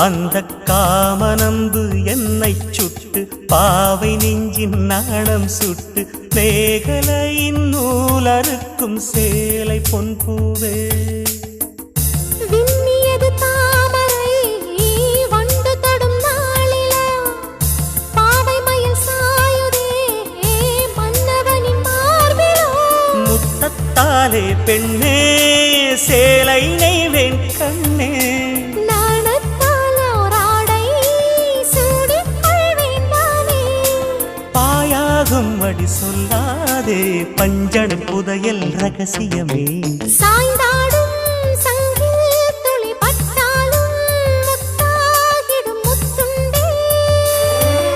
அந்த காமனம்பு என்னை சுட்டு பாவை நெஞ்சின் நாணம் சுட்டு மேகலையின் நூலறுக்கும் சேலை பொன் பூவே. பெண்ணே சேலை நெய்வேன் பாயாகும் அடி சொல்லாதே பஞ்சன புதையல் ரகசியமே. சாய்ந்தா